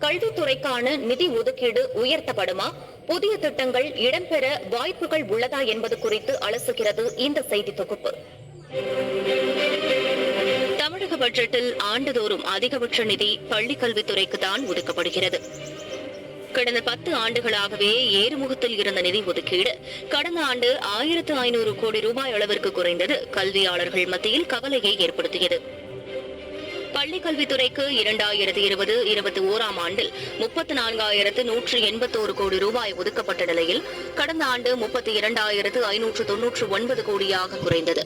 கல்வித்துறைக்கான நிதி ஒதுக்கீடு உயர்த்தப்படுமா? புதிய திட்டங்கள் இடம்பெற வாய்ப்புகள் உள்ளதா என்பது குறித்து அலசுகிறது இந்த செய்தி தொகுப்பு. தமிழக பட்ஜெட்டில் ஆண்டுதோறும் அதிகபட்ச நிதி பள்ளி கல்வித்துறைக்கு தான் ஒதுக்கப்படுகிறது. கடந்த பத்து ஆண்டுகளாகவே ஏறுமுகத்தில் இருந்த நிதி ஒதுக்கீடு கடந்த ஆண்டு ஆயிரத்து ஐநூறு கோடி ரூபாய் அளவிற்கு குறைந்தது. கல்வியாளர்கள் மத்தியில் கவலையை ஏற்படுத்தியது. பள்ளிக் கல்வித்துறைக்கு இரண்டாயிரத்தி இருபது இருபத்தி ஓராம் ஆண்டில் முப்பத்தி நான்காயிரத்து நூற்று எண்பத்தோரு கோடி ரூபாய் ஒதுக்கப்பட்ட நிலையில் கடந்த ஆண்டு முப்பத்தி இரண்டாயிரத்து ஐநூற்று தொன்னூற்று ஒன்பது கோடியாக குறைந்தது.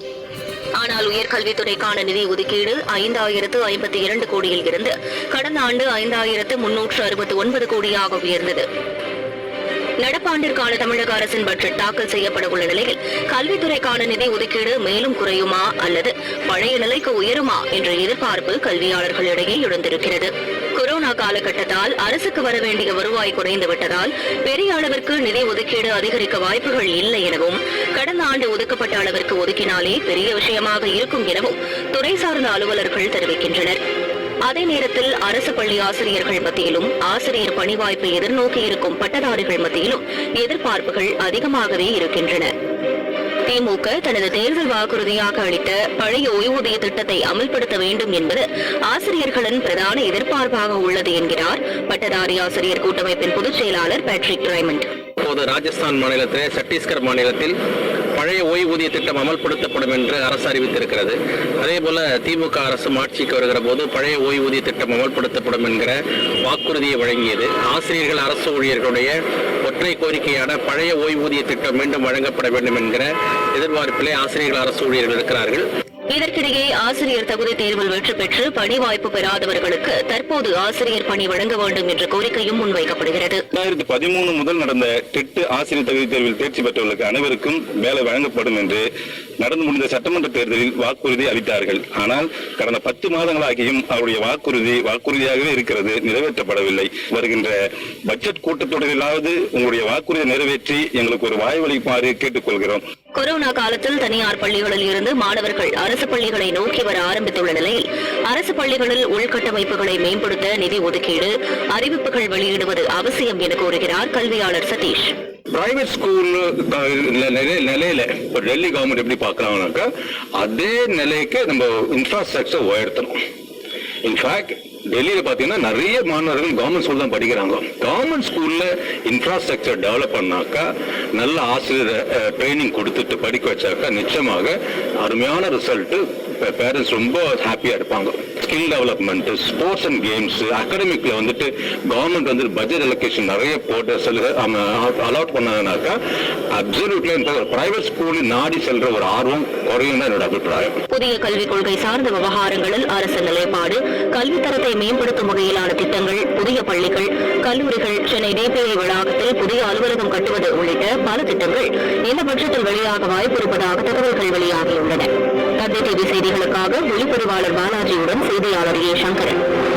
ஆனால் உயர்கல்வித்துறைக்கான நிதி ஒதுக்கீடு ஐந்தாயிரத்து ஐம்பத்தி இரண்டு கோடியில் இருந்து கடந்த ஆண்டு ஐந்தாயிரத்து முன்னூற்று அறுபத்தி ஒன்பது கோடியாக உயர்ந்தது. நடப்பாண்டிற்கான தமிழக அரசின் பட்ஜெட் தாக்கல் செய்யப்பட உள்ள நிலையில் கல்வித்துறைக்கான நிதி ஒதுக்கீடு மேலும் குறையுமா அல்லது பழைய நிலைக்கு உயருமா என்ற எதிர்பார்ப்பு கல்வியாளர்களிடையே எழுந்திருக்கிறது. கொரோனா காலகட்டத்தால் அரசுக்கு வர வேண்டிய வருவாய் குறைந்துவிட்டதால் பெரிய அளவிற்கு நிதி ஒதுக்கீடு அதிகரிக்க வாய்ப்புகள் இல்லை எனவும் கடந்த ஆண்டு ஒதுக்கப்பட்ட அளவிற்கு ஒதுக்கினாலே பெரிய விஷயமாக இருக்கும் எனவும் துறை சார்ந்த அலுவலர்கள் தெரிவிக்கின்றனர். அதே நேரத்தில் அரசு பள்ளி ஆசிரியர்கள் மத்தியிலும் ஆசிரியர் பணி வாய்ப்பை எதிர்நோக்கி இருக்கும் பட்டதாரிகள் மத்தியிலும் எதிர்பார்ப்புகள் அதிகமாகவே இருக்கின்றன. திமுக தனது தேர்தல் வாக்குறுதியாக அளித்த பழைய ஓய்வூதிய திட்டத்தை அமல்படுத்த வேண்டும் என்பது ஆசிரியர்களின் பிரதான எதிர்பார்ப்பாக உள்ளது என்கிறார் பட்டதாரி ஆசிரியர் கூட்டமைப்பின் பொதுச் செயலாளர் பேட்ரிக் ரைமண்ட் இப்போது ராஜஸ்தான் மாநிலத்திலே சத்தீஸ்கர் மாநிலத்தில் பழைய ஓய்வூதிய திட்டம் அமல்படுத்தப்படும் என்று அரசு அறிவித்திருக்கிறது. அதே போல திமுக அரசு ஆட்சிக்கு வருகிற போது பழைய ஓய்வூதிய திட்டம் அமல்படுத்தப்படும் என்கிற வாக்குறுதியை வழங்கியது. ஆசிரியர்கள் அரசு ஊழியர்களுடைய ஒற்றை கோரிக்கையான பழைய ஓய்வூதிய திட்டம் மீண்டும் வழங்கப்பட வேண்டும் என்கிற எதிர்பார்ப்பிலே ஆசிரியர்கள் அரசு ஊழியர்கள் இருக்கிறார்கள். இதற்கிடையே ஆசிரியர் தகுதி தேர்வில் வெற்றி பெற்று பணி வாய்ப்பு பெறாதவர்களுக்கு தற்போது ஆசிரியர் பணி வழங்க வேண்டும் என்ற கோரிக்கையும் முன்வைக்கப்படுகிறது. இரண்டாயிரத்தி பதிமூணு முதல் நடந்த டெட்டு ஆசிரியர் தகுதி தேர்வில் தேர்ச்சி பெற்றவர்களுக்கு அனைவருக்கும் வேலை வழங்கப்படும் என்று நடந்து முடிந்த சட்டமன்ற தேர்தலில் வாக்குறுதி அளித்தார்கள். ஆனால் கடந்த பத்து மாதங்களாகியும் அவருடைய வாக்குறுதி வாக்குறுதியாகவே இருக்கிறது நிறைவேற்றப்படவில்லை. வருகின்ற பட்ஜெட் கூட்டத்தொடரிலாவது உங்களுடைய வாக்குறுதியை நிறைவேற்றி எங்களுக்கு ஒரு வாய்வளிக்குமாறு கேட்டுக்கொள்கிறோம். கொரோனா காலத்தில் தனியார் பள்ளிகளில் இருந்து மாணவர்கள் அரசு பள்ளிகளை நோக்கி வர ஆரம்பித்துள்ள நிலையில் அரசு பள்ளிகளில் உள்கட்டமைப்புகளை மேம்படுத்த நிதி ஒதுக்கீடு அறிவிப்புகள் வெளியிடுவது அவசியம் என கூறுகிறார் கல்வியாளர் சதீஷ். பிரைவேட் ஸ்கூல் நிலையில இப்போ டெல்லி கவர்மெண்ட் எப்படி பார்க்குறாங்கனாக்கா அதே நிலைக்கு நம்ம இன்ஃப்ராஸ்ட்ரக்சர் உயர்த்தணும். இன்ஃபேக்ட் டெல்லியில பாத்தீங்கன்னா நிறைய மாணவர்கள் கவர்மெண்ட் ஸ்கூல் தான் படிக்கிறாங்க. கவர்மெண்ட் ஸ்கூல்ல இன்ஃப்ராஸ்ட்ரக்சர் டெவலப் பண்ணாக்கா நல்ல ஆசிரியர் ட்ரைனிங் கொடுத்துட்டு படிக்க வச்சாக்கா நிச்சயமாக அருமையான ரிசல்ட் பேரண்ட்ஸ் ரொம்ப ஹாப்பியா இருப்பாங்க. Skill development sports and games அகாடமிக்ல வந்துட்டு கவர்மெண்ட் வந்து பட்ஜெட் அலோகேஷன் நிறைய போட்டு செல்ல அலாட் பண்ணாங்கனாக்கா அப்சல்யூட்ல பிரைவேட் ஸ்கூல் நாடி செல்ற ஒரு ஆர்வம் குறையும் தான் என்னோட அபிப்பிராயம். புதிய கல்விக் கொள்கை சார்ந்த விவகாரங்களில் அரசு நிலைப்பாடு கல்வி தரத்தை மேம்படுத்தும் வகையிலான திட்டங்கள் புதிய பள்ளிகள் கல்லூரிகள் சென்னை டிபிஐ வளாகத்தில் புதிய அலுவலகம் கட்டுவது உள்ளிட்ட பல திட்டங்கள் இந்த பட்ஜெட்டில் வெளியாக வாய்ப்பு இருப்பதாக தகவல்கள் வெளியாகியுள்ளன. தந்தை டிவி செய்திகளுக்காக ஒளிப்பதிவாளர் பாலாஜியுடன் செய்தியாளர் ஏ. சங்கரன்.